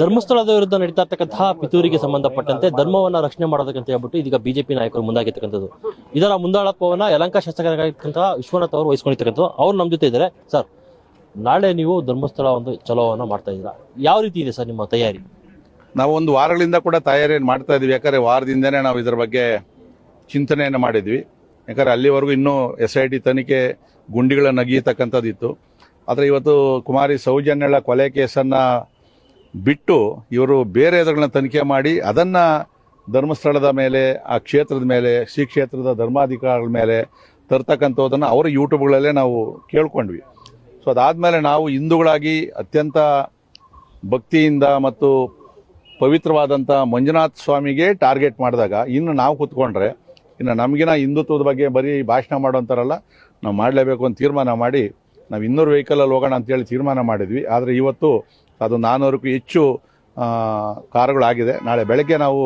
ಧರ್ಮಸ್ಥಳದ ವಿರುದ್ಧ ನಡೀತಾ ಇರ್ತಕ್ಕಂತಹ ಪಿತೂರಿಗೆ ಸಂಬಂಧಪಟ್ಟಂತೆ ಧರ್ಮವನ್ನ ರಕ್ಷಣೆ ಮಾಡೋದಕ್ಕಂತ ಹೇಳ್ಬಿಟ್ಟು ಇದೀಗ ಬಿಜೆಪಿ ನಾಯಕರು ಮುಂದಾಗಿರ್ತಕ್ಕಂಥದ್ದು. ಇದರ ಮುಂದಾಳತ್ವವನ್ನ ಯಲಂಕ ಶಾಸಕರಾಗಿರ್ತಕ್ಕಂತಹ ವಿಶ್ವನಾಥ್ ಅವರು ವಹಿಸ್ಕೊಂಡಿರ್ತಕ್ಕಂಥದ್ದು. ಅವ್ರು ನಮ್ಮ ಜೊತೆ ಇದ್ದಾರೆ. ಸರ್, ನಾಳೆ ನೀವು ಧರ್ಮಸ್ಥಳ ಒಂದು ಚಲೋವನ್ನ ಮಾಡ್ತಾ ಇದ್ದೀರಾ? ಯಾವ ರೀತಿ ಇದೆ ಸರ್ ನಿಮ್ಮ ತಯಾರಿ? ನಾವು ಒಂದು ವಾರಗಳಿಂದ ಕೂಡ ತಯಾರಿಯನ್ನು ಮಾಡ್ತಾ ಇದ್ವಿ. ಯಾಕಂದ್ರೆ ವಾರದಿಂದನೇ ನಾವು ಇದರ ಬಗ್ಗೆ ಚಿಂತನೆಯನ್ನು ಮಾಡಿದ್ವಿ. ಯಾಕಂದ್ರೆ ಅಲ್ಲಿವರೆಗೂ ಇನ್ನೂ ಎಸ್ ಐ ಟಿ ತನಿಖೆ ಗುಂಡಿಗಳನ್ನು ಅಗಿಯತಕ್ಕಂಥದ್ದಿತ್ತು ಆದರೆ ಇವತ್ತು ಕುಮಾರಿ ಸೌಜನ್ಯಳ ಕೊಲೆ ಕೇಸನ್ನು ಬಿಟ್ಟು ಇವರು ಬೇರೆ ಅದರಗಳನ್ನ ತನಿಖೆ ಮಾಡಿ ಅದನ್ನು ಧರ್ಮಸ್ಥಳದ ಮೇಲೆ, ಆ ಕ್ಷೇತ್ರದ ಮೇಲೆ, ಶ್ರೀ ಕ್ಷೇತ್ರದ ಧರ್ಮಾಧಿಕಾರಿಗಳ ಮೇಲೆ ತರ್ತಕ್ಕಂಥದ್ದನ್ನು ಅವರ ಯೂಟ್ಯೂಬ್ಗಳಲ್ಲೇ ನಾವು ಕೇಳ್ಕೊಂಡ್ವಿ. ಸೊ ಅದಾದಮೇಲೆ ನಾವು ಹಿಂದೂಗಳಾಗಿ ಅತ್ಯಂತ ಭಕ್ತಿಯಿಂದ ಮತ್ತು ಪವಿತ್ರವಾದಂಥ ಮಂಜುನಾಥ ಸ್ವಾಮಿಗೆ ಟಾರ್ಗೆಟ್ ಮಾಡಿದಾಗ ಇನ್ನು ನಾವು ಕೂತ್ಕೊಂಡ್ರೆ, ಇನ್ನು ನಮಗಿನ ಹಿಂದುತ್ವದ ಬಗ್ಗೆ ಬರೀ ಭಾಷಣ ಮಾಡೋಂಥರಲ್ಲ ನಾವು ಮಾಡಲೇಬೇಕು ಅಂತ ತೀರ್ಮಾನ ಮಾಡಿ ನಾವು ಇನ್ನೂರು ವೆಹಿಕಲಲ್ಲಿ ಹೋಗೋಣ ಅಂತೇಳಿ ತೀರ್ಮಾನ ಮಾಡಿದ್ವಿ. ಆದರೆ ಇವತ್ತು ಅದು ನಾನ್ನೂರಕ್ಕೂ ಹೆಚ್ಚು ಕಾರುಗಳಾಗಿದೆ ನಾಳೆ ಬೆಳಗ್ಗೆ ನಾವು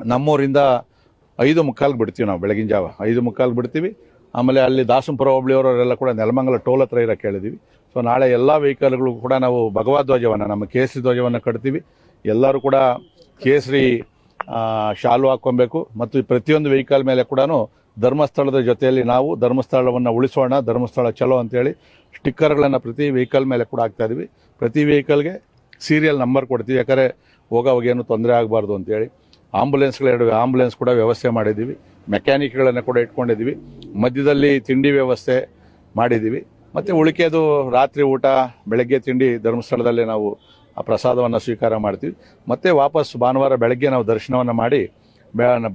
ನಮ್ಮೂರಿಂದ ಐದು ಮುಕ್ಕಾಲ್ಗೆ ಬಿಡ್ತೀವಿ ನಾವು ಬೆಳಗಿನ ಜಾವ. ಐದು ಮುಕ್ಕಾಲ್ಗೆ ಬಿಡ್ತೀವಿ. ಆಮೇಲೆ ಅಲ್ಲಿ ದಾಸಂಪುರ, ಹೋಬಳಿಯವರೆಲ್ಲ ಕೂಡ ನೆಲಮಂಗಲ ಟೋಲ್ ಹತ್ರ ಇರೋ ಹೇಳಿದ್ವಿ. ಸೊ ನಾಳೆ ಎಲ್ಲ ವೆಹಿಕಲ್ಗಳು ಕೂಡ ನಾವು ಭಗವದ್ ಧ್ವಜವನ್ನು, ನಮ್ಮ ಕೇಸರಿ ಧ್ವಜವನ್ನು ಕಟ್ತೀವಿ. ಎಲ್ಲರೂ ಕೂಡ ಕೇಸರಿ ಶಾಲು ಹಾಕ್ಕೊಬೇಕು. ಮತ್ತು ಪ್ರತಿಯೊಂದು ವೆಹಿಕಲ್ ಮೇಲೆ ಕೂಡ ಧರ್ಮಸ್ಥಳದ ಜೊತೆಯಲ್ಲಿ ನಾವು ಧರ್ಮಸ್ಥಳವನ್ನು ಉಳಿಸೋಣ, ಧರ್ಮಸ್ಥಳ ಚಲೋ ಅಂತೇಳಿ ಸ್ಟಿಕ್ಕರ್ಗಳನ್ನು ಪ್ರತಿ ವೆಹಿಕಲ್ ಮೇಲೆ ಕೂಡ ಹಾಕ್ತಾ ಇದ್ವಿ. ಪ್ರತಿ ವೆಹಿಕಲ್ಗೆ ಸೀರಿಯಲ್ ನಂಬರ್ ಕೊಡ್ತೀವಿ. ಯಾಕಂದರೆ ಹೋಗೋವಾಗೇನು ತೊಂದರೆ ಆಗಬಾರ್ದು ಅಂತೇಳಿ. ಆಂಬುಲೆನ್ಸ್ಗಳು ಎರಡು ಆಂಬುಲೆನ್ಸ್ ಕೂಡ ವ್ಯವಸ್ಥೆ ಮಾಡಿದ್ದೀವಿ ಮೆಕ್ಯಾನಿಕ್ಗಳನ್ನು ಕೂಡ ಇಟ್ಕೊಂಡಿದ್ದೀವಿ ಮಧ್ಯದಲ್ಲಿ ತಿಂಡಿ ವ್ಯವಸ್ಥೆ ಮಾಡಿದ್ದೀವಿ ಮತ್ತು ಉಳಿಕೆದು ರಾತ್ರಿ ಊಟ, ಬೆಳಗ್ಗೆ ತಿಂಡಿ ಧರ್ಮಸ್ಥಳದಲ್ಲೇ ನಾವು ಆ ಪ್ರಸಾದವನ್ನು ಸ್ವೀಕಾರ ಮಾಡ್ತೀವಿ. ಮತ್ತು ವಾಪಸ್ ಭಾನುವಾರ ಬೆಳಗ್ಗೆ ನಾವು ದರ್ಶನವನ್ನು ಮಾಡಿ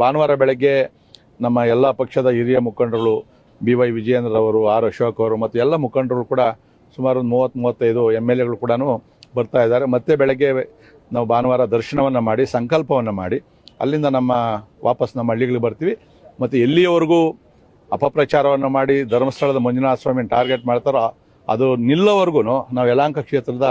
ಭಾನುವಾರ ಬೆಳಗ್ಗೆ ನಮ್ಮ ಎಲ್ಲ ಪಕ್ಷದ ಹಿರಿಯ ಮುಖಂಡರು ಬಿ ವೈ ವಿಜಯೇಂದ್ರ ಅವರು ಆರ್ ಅಶೋಕ್ ಅವರು ಮತ್ತು ಎಲ್ಲ ಮುಖಂಡರು ಕೂಡ ಸುಮಾರು ಒಂದು ಮೂವತ್ತು ಮೂವತ್ತೈದು ಎಂ ಎಲ್ ಎಗಳು ಕೂಡ ಬರ್ತಾ ಇದ್ದಾರೆ. ಮತ್ತೆ ಬೆಳಗ್ಗೆ ನಾವು ಭಾನುವಾರ ದರ್ಶನವನ್ನು ಮಾಡಿ, ಸಂಕಲ್ಪವನ್ನು ಮಾಡಿ, ಅಲ್ಲಿಂದ ನಮ್ಮ ವಾಪಸ್ ನಮ್ಮ ಹಳ್ಳಿಗಳಿಗೆ ಬರ್ತೀವಿ. ಮತ್ತು ಎಲ್ಲಿಯವರೆಗೂ ಅಪಪ್ರಚಾರವನ್ನು ಮಾಡಿ, ಧರ್ಮಸ್ಥಳದ ಮಂಜುನಾಥ ಸ್ವಾಮಿ ಟಾರ್ಗೆಟ್ ಮಾಡ್ತಾರೋ ಅದು ನಿಲ್ಲೋವರೆಗೂ ನಾವು ಯಲಾಂಕ ಕ್ಷೇತ್ರದ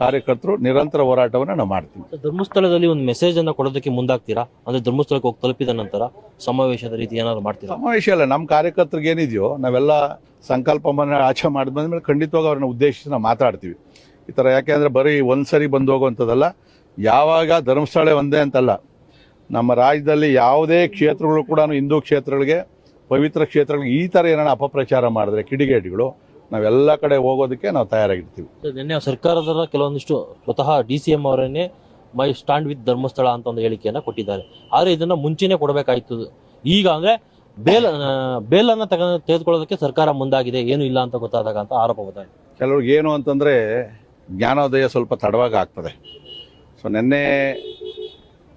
ಕಾರ್ಯಕರ್ತರು ನಿರಂತರ ಹೋರಾಟವನ್ನು ನಾವು ಮಾಡ್ತೀವಿ. ಧರ್ಮಸ್ಥಳದಲ್ಲಿ ಒಂದು ಮೆಸೇಜ್ ಅನ್ನ ಕೊಡೋದಕ್ಕೆ ಮುಂದಾಗ್ತೀರಾ? ಅಂದ್ರೆ ಧರ್ಮಸ್ಥಳಕ್ಕೆ ಹೋಗಿ ತಲುಪಿದ ನಂತರ ಸಮಾವೇಶದ ರೀತಿ ಏನಾದ್ರು ಮಾಡ್ತೀರಾ? ಸಮಾವೇಶ ಅಲ್ಲ ನಮ್ಮ ಕಾರ್ಯಕರ್ತರಿಗೆ ಏನಿದೆಯೋ ನಾವೆಲ್ಲ ಸಂಕಲ್ಪವನ್ನು ಆಚೆ ಮಾಡಿದ ಬಂದ್ಮೇಲೆ ಖಂಡಿತವಾಗಿ ಅವ್ರನ್ನ ಉದ್ದೇಶಿಸಿ ನಾವು ಮಾತಾಡ್ತೀವಿ. ಈ ಥರ ಯಾಕೆಂದ್ರೆ ಬರೀ ಒಂದು ಸರಿ ಬಂದು ಹೋಗುವಂಥದ್ದಲ್ಲ ಯಾವಾಗ ಧರ್ಮಸ್ಥಳ ಒಂದೇ ಅಂತಲ್ಲ. ನಮ್ಮ ರಾಜ್ಯದಲ್ಲಿ ಯಾವುದೇ ಕ್ಷೇತ್ರಗಳು ಕೂಡ ಹಿಂದೂ ಕ್ಷೇತ್ರಗಳಿಗೆ ಪವಿತ್ರ ಕ್ಷೇತ್ರಗಳಿಗೆ ಈ ಥರ ಏನಾರ ಅಪಪ್ರಚಾರ ಮಾಡಿದ್ರೆ ಕಿಡಿಗೇಡಿಗಳು ನಾವೆಲ್ಲ ಕಡೆ ಹೋಗೋದಕ್ಕೆ ನಾವು ತಯಾರಾಗಿರ್ತೀವಿ. ನಿನ್ನೆ ಸರ್ಕಾರದ ಕೆಲವೊಂದಿಷ್ಟು ಸ್ವತಃ ಡಿ ಸಿ ಎಂ ಅವರನ್ನೇ ಮೈ ಸ್ಟ್ಯಾಂಡ್ ವಿತ್ ಧರ್ಮಸ್ಥಳ ಅಂತ ಒಂದು ಹೇಳಿಕೆಯನ್ನು ಕೊಟ್ಟಿದ್ದಾರೆ. ಆದರೆ ಇದನ್ನು ಮುಂಚೆನೇ ಕೊಡಬೇಕಾಯ್ತು. ಈಗ ಅಂದರೆ ಬೇಲ್ ಬೇಲನ್ನು ತಗ ತೆಗೆದುಕೊಳ್ಳೋದಕ್ಕೆ ಸರ್ಕಾರ ಮುಂದಾಗಿದೆ ಏನು ಇಲ್ಲ ಅಂತ ಗೊತ್ತಾದಾಗ ಅಂತ ಆರೋಪ ಗೊತ್ತಾಯಿತು ಕೆಲವ್ರಿಗೆ ಏನು ಅಂತಂದರೆ ಜ್ಞಾನೋದಯ ಸ್ವಲ್ಪ ತಡವಾಗಿ ಆಗ್ತದೆ. ಸೊ ನಿನ್ನೆ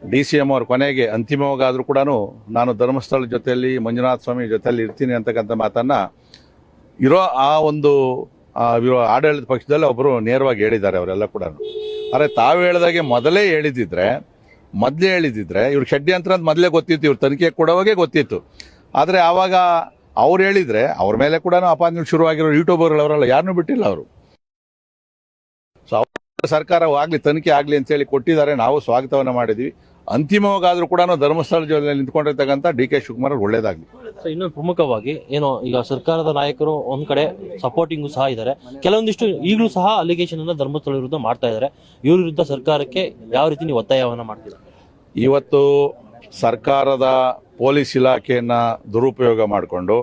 ಡಿ ಸಿ ಎಂ ಅವ್ರ ಕೊನೆಗೆ ಅಂತಿಮವಾಗಾದರೂ ಕೂಡ ನಾನು ಧರ್ಮಸ್ಥಳ ಜೊತೆಯಲ್ಲಿ ಮಂಜುನಾಥ ಸ್ವಾಮಿ ಜೊತೆಯಲ್ಲಿ ಇರ್ತೀನಿ ಅಂತಕ್ಕಂಥ ಮಾತನ್ನು ಇರೋ ಆ ಒಂದು ಆಡಳಿತ ಪಕ್ಷದಲ್ಲಿ ಒಬ್ಬರು ನೇರವಾಗಿ ಹೇಳಿದ್ದಾರೆ ಅವರೆಲ್ಲ ಕೂಡ. ಆದರೆ ತಾವು ಹೇಳಿದಾಗೆ ಮೊದಲೇ ಹೇಳಿದಿದ್ರೆ ಮೊದಲೇ ಹೇಳಿದಿದ್ರೆ ಇವ್ರು ಷಡ್ಯಂತ್ರ ಅಂತ ಮೊದಲೇ ಗೊತ್ತಿತ್ತು, ಇವ್ರ ತನಿಖೆ ಕೊಡೋವಾಗೆ ಗೊತ್ತಿತ್ತು. ಆದರೆ ಆವಾಗ ಅವ್ರು ಹೇಳಿದ್ರೆ, ಅವ್ರ ಮೇಲೆ ಕೂಡ ಅಪಾಂಜಗಳು ಶುರುವಾಗಿರೋ ಯೂಟ್ಯೂಬರ್ಗಳು ಅವರಲ್ಲ ಯಾರನ್ನೂ ಬಿಟ್ಟಿಲ್ಲ ಅವರು. ಸೊ ಸರ್ಕಾರವಾಗಲಿ ತನಿಖೆ ಆಗಲಿ ಅಂತೇಳಿ ಕೊಟ್ಟಿದ್ದಾರೆ, ನಾವು ಸ್ವಾಗತವನ್ನು ಮಾಡಿದ್ವಿ. ಅಂತಿಮವಾಗಾದರೂ ಕೂಡ ಧರ್ಮಸ್ಥಳ ಜೊತೆ ನಿಂತ್ಕೊಂಡಿರ್ತಕ್ಕಂಥ ಡಿ ಕೆ ಶಿವಕುಮಾರ್ ಅವ್ರು ಒಳ್ಳೇದಾಗಲಿ. ಸೊ ಇನ್ನೊಂದು ಪ್ರಮುಖವಾಗಿ ಏನೋ ಈಗ ಸರ್ಕಾರದ ನಾಯಕರು ಒಂದ್ ಕಡೆ ಸಪೋರ್ಟಿಂಗು ಸಹ ಇದ್ದಾರೆ ಕೆಲವೊಂದಿಷ್ಟು ಈಗಲೂ ಸಹ ಅಲಿಗೇಷನ್ ಅನ್ನ ಧರ್ಮಸ್ಥಳ ವಿರುದ್ಧ ಮಾಡ್ತಾ ಇದ್ದಾರೆ ಇವ್ರ ವಿರುದ್ಧ ಸರ್ಕಾರಕ್ಕೆ ಯಾವ ರೀತಿ ನೀವು ಒತ್ತಾಯವನ್ನು ಮಾಡ್ತೀರಾ? ಇವತ್ತು ಸರ್ಕಾರದ ಪೊಲೀಸ್ ಇಲಾಖೆಯನ್ನು ದುರುಪಯೋಗ ಮಾಡಿಕೊಂಡು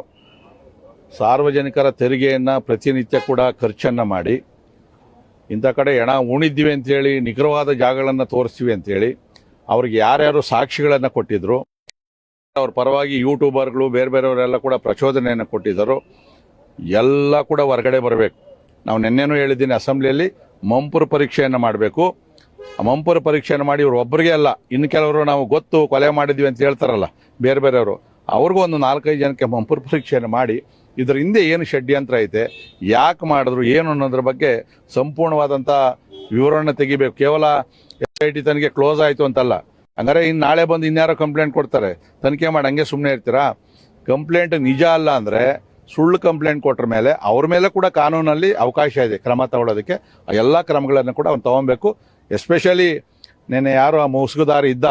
ಸಾರ್ವಜನಿಕರ ತೆರಿಗೆಯನ್ನು ಪ್ರತಿನಿತ್ಯ ಕೂಡ ಖರ್ಚನ್ನು ಮಾಡಿ ಇಂಥ ಕಡೆ ಹೆಣ ಉಣಿದ್ದೀವಿ ಅಂತೇಳಿ ನಿಖರವಾದ ಜಾಗಗಳನ್ನು ತೋರಿಸ್ತೀವಿ ಅಂತೇಳಿ ಅವ್ರಿಗೆ ಯಾರ್ಯಾರು ಸಾಕ್ಷಿಗಳನ್ನು ಕೊಟ್ಟಿದ್ರು, ಅವ್ರ ಪರವಾಗಿ ಯೂಟ್ಯೂಬರ್ಗಳು ಬೇರೆ ಬೇರೆಯವರೆಲ್ಲ ಕೂಡ ಪ್ರಚೋದನೆಯನ್ನು ಕೊಟ್ಟಿದ್ದರು. ಎಲ್ಲ ಕೂಡ ಹೊರಗಡೆ ಬರಬೇಕು. ನಾವು ನಿನ್ನೆನೂ ಹೇಳಿದ್ದೀನಿ ಅಸೆಂಬ್ಲಿಯಲ್ಲಿ ಮಂಪುರ ಪರೀಕ್ಷೆಯನ್ನು ಮಾಡಬೇಕು. ಮಂಪುರ ಪರೀಕ್ಷೆಯನ್ನು ಮಾಡಿ ಇವ್ರು ಒಬ್ಬರಿಗೆ ಅಲ್ಲ, ಇನ್ನು ಕೆಲವರು ನಾವು ಗೊತ್ತು ಕೊಲೆ ಮಾಡಿದ್ವಿ ಅಂತ ಹೇಳ್ತಾರಲ್ಲ, ಬೇರೆ ಬೇರೆಯವರು. ಅವ್ರಿಗೂ ಒಂದು ನಾಲ್ಕೈದು ಜನಕ್ಕೆ ಮಂಪುರ ಪರೀಕ್ಷೆಯನ್ನು ಮಾಡಿ, ಇದರ ಹಿಂದೆ ಏನು ಷಡ್ಯಂತ್ರ ಐತೆ, ಯಾಕೆ ಮಾಡಿದ್ರು, ಏನು ಅನ್ನೋದ್ರ ಬಗ್ಗೆ ಸಂಪೂರ್ಣವಾದಂಥ ವಿವರಣೆ ತೆಗಿಬೇಕು. ಕೇವಲ ಎಸ್ ಐ ಟಿ ತನಗೆ ಕ್ಲೋಸ್ ಆಯಿತು ಅಂತಲ್ಲ. ಹಂಗಾರೆ ಇನ್ನು ನಾಳೆ ಬಂದು ಇನ್ಯಾರೋ ಕಂಪ್ಲೇಂಟ್ ಕೊಡ್ತಾರೆ. ತನಿಖೆ ಮಾಡಿ ಹಂಗೆ ಸುಮ್ಮನೆ ಇರ್ತೀರಾ? ಕಂಪ್ಲೇಂಟ್ ನಿಜ ಅಲ್ಲ ಅಂದರೆ ಸುಳ್ಳು ಕಂಪ್ಲೇಂಟ್ ಕೊಟ್ರ ಮೇಲೆ ಅವ್ರ ಮೇಲೆ ಕೂಡ ಕಾನೂನಲ್ಲಿ ಅವಕಾಶ ಇದೆ ಕ್ರಮ ತಗೊಳ್ಳೋದಕ್ಕೆ ಆ ಎಲ್ಲ ಕ್ರಮಗಳನ್ನು ಕೂಡ ಅವ್ನು ತಗೊಬೇಕು. ಎಸ್ಪೆಷಲಿ ನೆನ್ನೆ ಯಾರು ಆ ಮುಸುಗುದಾರ ಇದ್ದ,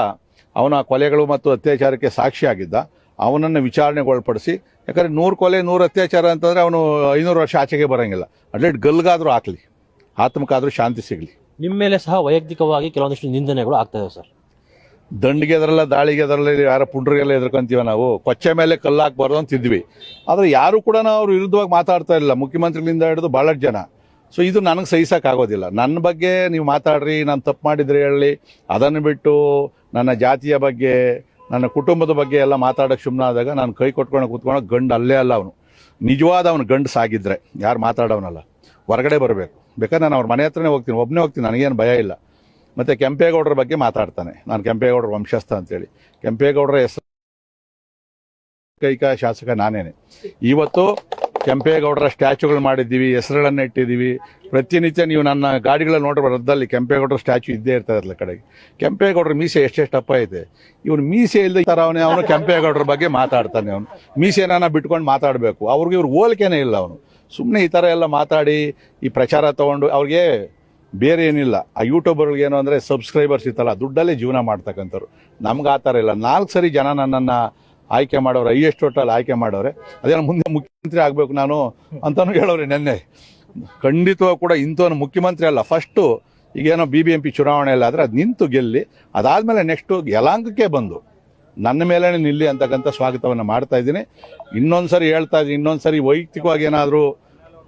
ಅವನ ಕೊಲೆಗಳು ಮತ್ತು ಅತ್ಯಾಚಾರಕ್ಕೆ ಸಾಕ್ಷಿಯಾಗಿದ್ದ ಅವನನ್ನು ವಿಚಾರಣೆಗೊಳಪಡಿಸಿ, ಯಾಕಂದ್ರೆ ನೂರು ಕೊಲೆ, ನೂರು ಅತ್ಯಾಚಾರ ಅಂತಂದ್ರೆ ಅವನು ಐನೂರು ವರ್ಷ ಆಚೆಗೆ ಬರೋಂಗಿಲ್ಲ. ಅಟ್ಲೀಸ್ಟ್ ಗಲ್ಗಾದ್ರೂ ಹಾಕ್ಲಿ. ಆತ್ಮಕ್ಕಾದ್ರೂ ಶಾಂತಿ ಸಿಗಲಿ. ನಿಮ್ಮ ಮೇಲೆ ಸಹ ವೈಯಕ್ತಿಕವಾಗಿ ಕೆಲವೊಂದಿಷ್ಟು ನಿಂದನೆಗಳು ಆಗ್ತಾ ಇದಾವೆ ಸರ್. ದಂಡಿಗೆ ಎದರಲ್ಲ, ದಾಳಿಗೆ ಎದರಲ್ಲ ಯಾರ ಪುಂಡ್ರಿಗೆಲ್ಲ ಎದ್ರಕೊಂತೀವ ನಾವು? ಕೊಚ್ಚೆ ಮೇಲೆ ಕಲ್ಲು ಹಾಕ್ಬಾರ್ದು ಅಂತಿದ್ವಿ ಆದರೆ ಯಾರು ಕೂಡ ಅವ್ರ ವಿರುದ್ಧವಾಗಿ ಮಾತಾಡ್ತಾ ಇಲ್ಲ ಮುಖ್ಯಮಂತ್ರಿಗಳಿಂದ ಹಿಡಿದು ಭಾಳಷ್ಟು ಜನ. ಸೊ ಇದು ನನಗೆ ಸಹಿಸೋಕ್ಕಾಗೋದಿಲ್ಲ ನನ್ನ ಬಗ್ಗೆ ನೀವು ಮಾತಾಡ್ರಿ, ನಾನು ತಪ್ಪು ಮಾಡಿದರೆ ಹೇಳಿ. ಅದನ್ನು ಬಿಟ್ಟು ನನ್ನ ಜಾತಿಯ ಬಗ್ಗೆ, ನನ್ನ ಕುಟುಂಬದ ಬಗ್ಗೆ ಎಲ್ಲ ಮಾತಾಡೋಕೆ ಸುಮ್ಮನಾದಾಗ ನಾನು ಕೈ ಕೊಟ್ಕೊಂಡು ಕೂತ್ಕೊಂಡು ಗಂಡು ಅಲ್ಲೇ ಅಲ್ಲ ಅವನು. ನಿಜವಾದ ಅವನು, ಗಂಡು ಸಾಗಿದ್ರೆ. ಯಾರು ಮಾತಾಡೋನಲ್ಲ ಹೊರಗಡೆ ಬರಬೇಕು. ಬೇಕಾದ್ರೆ ನಾನು ಅವ್ರ ಮನೆ ಹತ್ರನೇ ಹೋಗ್ತೀನಿ. ಒಬ್ಬನೇ ಹೋಗ್ತೀನಿ. ನನಗೇನು ಭಯ ಇಲ್ಲ. ಮತ್ತೆ ಕೆಂಪೇಗೌಡರ ಬಗ್ಗೆ ಮಾತಾಡ್ತಾನೆ. ನಾನು ಕೆಂಪೇಗೌಡರ ವಂಶಸ್ಥ ಅಂತೇಳಿ. ಕೆಂಪೇಗೌಡರ ಹೆಸರು ಕೈಕ ಶಾಸಕ ನಾನೇನೆ. ಇವತ್ತು ಕೆಂಪೇಗೌಡರ ಸ್ಟ್ಯಾಚುಗಳು ಮಾಡಿದ್ದೀವಿ, ಹೆಸರುಗಳನ್ನ ಇಟ್ಟಿದ್ದೀವಿ. ಪ್ರತಿನಿತ್ಯ ನೀವು ನನ್ನ ಗಾಡಿಗಳಲ್ಲಿ ನೋಡಿರೋ ರದ್ದಲ್ಲಿ ಕೆಂಪೇಗೌಡರ ಸ್ಟ್ಯಾಚು ಇದ್ದೇ ಇರ್ತದಲ್ಲ ಕಡೆಗೆ. ಕೆಂಪೇಗೌಡರ ಮೀಸೆ ಎಷ್ಟೆಷ್ಟು ಅಪ್ಪ ಇದೆ. ಇವನು ಮೀಸೆ ಇಲ್ಲದ ಥರ ಅವನೇ ಅವನು ಕೆಂಪೇಗೌಡರ ಬಗ್ಗೆ ಮಾತಾಡ್ತಾನೆ ಅವನು. ಮೀಸೆನ ಬಿಟ್ಕೊಂಡು ಮಾತಾಡಬೇಕು. ಅವ್ರಿಗೆ ಇವ್ರು ಹೋಲಿಕೆನೇ ಇಲ್ಲ ಅವನು. ಸುಮ್ಮನೆ ಈ ಥರ ಎಲ್ಲ ಮಾತಾಡಿ, ಈ ಪ್ರಚಾರ ತೊಗೊಂಡು ಅವ್ರಿಗೆ ಬೇರೆ ಏನಿಲ್ಲ. ಆ ಯೂಟ್ಯೂಬರ್ಗಳಿಗೆ ಏನು ಅಂದರೆ ಸಬ್ಸ್ಕ್ರೈಬರ್ಸ್ ಇತ್ತಲ್ಲ, ದುಡ್ಡಲ್ಲೇ ಜೀವನ ಮಾಡ್ತಕ್ಕಂಥವ್ರು. ನಮ್ಗೆ ಆ ಥರ ಇಲ್ಲ. ನಾಲ್ಕು ಸರಿ ಜನ ನನ್ನನ್ನು ಆಯ್ಕೆ ಮಾಡೋರು ಹೈಯೆಸ್ಟ್ ಟೋಟಲ್ ಆಯ್ಕೆ ಮಾಡೋರೆ. ಅದೇನೋ ಮುಂದೆ ಮುಖ್ಯಮಂತ್ರಿ ಆಗಬೇಕು ನಾನು ಅಂತಲೂ ಹೇಳೋರಿ ನೆನ್ನೆ. ಖಂಡಿತವಾಗ ಕೂಡ ಇಂಥವನು ಮುಖ್ಯಮಂತ್ರಿ ಅಲ್ಲ. ಫಸ್ಟು ಈಗೇನೋ ಬಿ ಬಿ ಎಂ ಪಿ ಚುನಾವಣೆಯಲ್ಲಿ ಆದರೆ ಅದು ನಿಂತು ಗೆಲ್ಲಿ, ಅದಾದಮೇಲೆ ನೆಕ್ಸ್ಟು ಯಲಾಂಕಕ್ಕೆ ಬಂದು ನನ್ನ ಮೇಲೇ ನಿಲ್ಲಿ ಅಂತಕ್ಕಂಥ ಸ್ವಾಗತವನ್ನು ಮಾಡ್ತಾ ಇದ್ದೀನಿ. ಇನ್ನೊಂದು ಸರಿ ಹೇಳ್ತಾ ಇದ್ದೀನಿ ಇನ್ನೊಂದು ಸರಿ ವೈಯಕ್ತಿಕವಾಗಿ ಏನಾದರೂ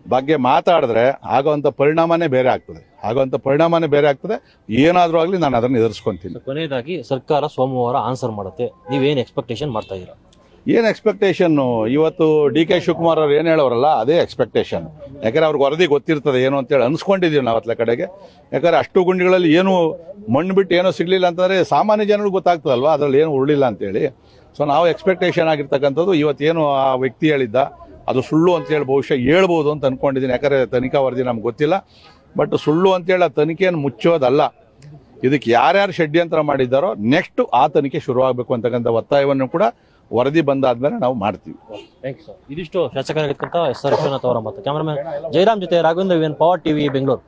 ಬಗ್ಗೆ ಮಾತಾಡಿದ್ರೆ ಆಗೋವಂಥ ಪರಿಣಾಮನೇ ಬೇರೆ ಆಗ್ತದೆ. ಆಗೋವಂಥ ಪರಿಣಾಮನೇ ಬೇರೆ ಆಗ್ತದೆ. ಏನಾದರೂ ಆಗಲಿ ನಾನು ಅದನ್ನು ಎದುರಿಸ್ಕೊತೀನಿ. ಕೊನೆಯದಾಗಿ ಸರ್ಕಾರ ಸೋಮವಾರ ಆನ್ಸರ್ ಮಾಡುತ್ತೆ. ನೀವೇನು ಎಕ್ಸ್ಪೆಕ್ಟೇಷನ್ ಮಾಡ್ತಾ ಇದ್ದೀರಾ? ಏನು ಎಕ್ಸ್ಪೆಕ್ಟೇಷನ್ನು ಇವತ್ತು ಡಿ ಕೆ ಶಿವಕುಮಾರ್ ಅವ್ರು ಏನು ಹೇಳೋರಲ್ಲ ಅದೇ ಎಕ್ಸ್ಪೆಕ್ಟೇಷನ್ ಯಾಕಂದ್ರೆ ಅವ್ರಿಗೆ ವರದಿ ಗೊತ್ತಿರ್ತದೆ ಏನು ಅಂತೇಳಿ ಅನ್ಸ್ಕೊಂಡಿದ್ದೀವಿ ನಾವು ಅತ್ಲ ಕಡೆಗೆ. ಯಾಕಂದ್ರೆ ಅಷ್ಟು ಗುಂಡಿಗಳಲ್ಲಿ ಏನು ಮಣ್ಣು ಬಿಟ್ಟು ಏನೋ ಸಿಗ್ಲಿಲ್ಲ ಅಂತಂದ್ರೆ ಸಾಮಾನ್ಯ ಜನರಿಗೆ ಗೊತ್ತಾಗ್ತದಲ್ವ? ಅದ್ರಲ್ಲಿ ಏನು ಉರುಳಿಲ್ಲ ಅಂತೇಳಿ. ಸೊ ನಾವು ಎಕ್ಸ್ಪೆಕ್ಟೇಷನ್ ಆಗಿರ್ತಕ್ಕಂಥದ್ದು ಇವತ್ತೇನು ಆ ವ್ಯಕ್ತಿ ಹೇಳಿದ್ದ ಅದು ಸುಳ್ಳು ಅಂತೇಳಿ ಬಹುಶಃ ಹೇಳ್ಬೋದು ಅಂತ ಅನ್ಕೊಂಡಿದ್ದೀನಿ. ಯಾಕಂದರೆ ತನಿಖಾ ವರದಿ ನಮ್ಗೆ ಗೊತ್ತಿಲ್ಲ. ಬಟ್ ಸುಳ್ಳು ಅಂತೇಳಿ ಆ ತನಿಖೆಯನ್ನು ಮುಚ್ಚೋದಲ್ಲ. ಇದಕ್ಕೆ ಯಾರ್ಯಾರು ಷಡ್ಯಂತ್ರ ಮಾಡಿದ್ದಾರೋ ನೆಕ್ಸ್ಟ್ ಆ ತನಿಖೆ ಶುರುವಾಗಬೇಕು ಅಂತಕ್ಕಂಥ ಒತ್ತಾಯವನ್ನು ಕೂಡ ವರದಿ ಬಂದಾದ್ಮೇಲೆ ನಾವು ಮಾಡ್ತೀವಿ. ಇದಿಷ್ಟು ಶಾಸಕರಾಗಿರ್ತಕ್ಕಂಥ ಎಸ್ ಆರ್ ವಿಶ್ವನಾಥ್ ಅವರ ಮತ್ತು ಕ್ಯಾಮರಾಮನ್ ಜಯರಾಮ್ ಜೊತೆ ರಾಘವೇಂದ್ರ ವಿವನ್ ಪವರ್ ಟಿವಿ ಬೆಂಗಳೂರು